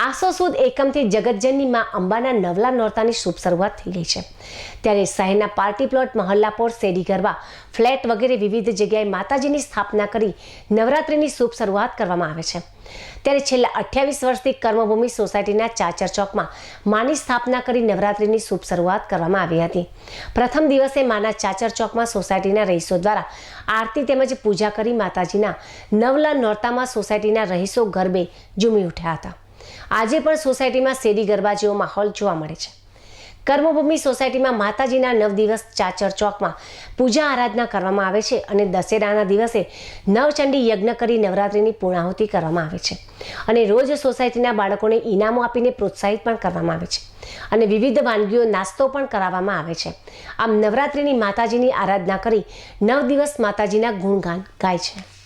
આસો સુદ એકમથી જગતજનની માં અંબાના નવલા નોરતાની શુભ શરૂઆત થઈ ગઈ છે. ત્યારે શહેરના પાર્ટી પ્લોટ મહલ્લાપોર શેરી ગરબા, ફ્લેટ વગેરે વિવિધ જગ્યાએ માતાજીની સ્થાપના કરી નવરાત્રિની શુભ શરૂઆત કરવામાં આવે છે. ત્યારે છેલ્લા અઠ્યાવીસ વર્ષથી કર્મભૂમિ સોસાયટીના ચાચર ચોકમાં માની સ્થાપના કરી નવરાત્રિની શુભ શરૂઆત કરવામાં આવી હતી. પ્રથમ દિવસે માના ચાચર ચોકમાં સોસાયટીના રહીશો દ્વારા આરતી તેમજ પૂજા કરી માતાજીના નવલા નોરતામાં સોસાયટીના રહીશો ગરબે ઝૂમી ઉઠ્યા હતા. આજે પણ સોસાયટીમાં શેરી ગરબા જેવો માહોલ જોવા મળે છે. કર્મભૂમિ સોસાયટીમાં માતાજીના નવ દિવસ ચાચર ચોકમાં પૂજા આરાધના કરવામાં આવે છે અને દશેરાના દિવસે નવચંડી યજ્ઞ કરી નવરાત્રિની પૂર્ણાહુતિ કરવામાં આવે છે. અને રોજ સોસાયટીના બાળકોને ઇનામો આપીને પ્રોત્સાહિત પણ કરવામાં આવે છે. અને વિવિધ વાનગીઓ નાસ્તો પણ કરાવવામાં આવે છે. આમ નવરાત્રિની માતાજીની આરાધના કરી નવ દિવસ માતાજીના ગુણગાન ગાય છે.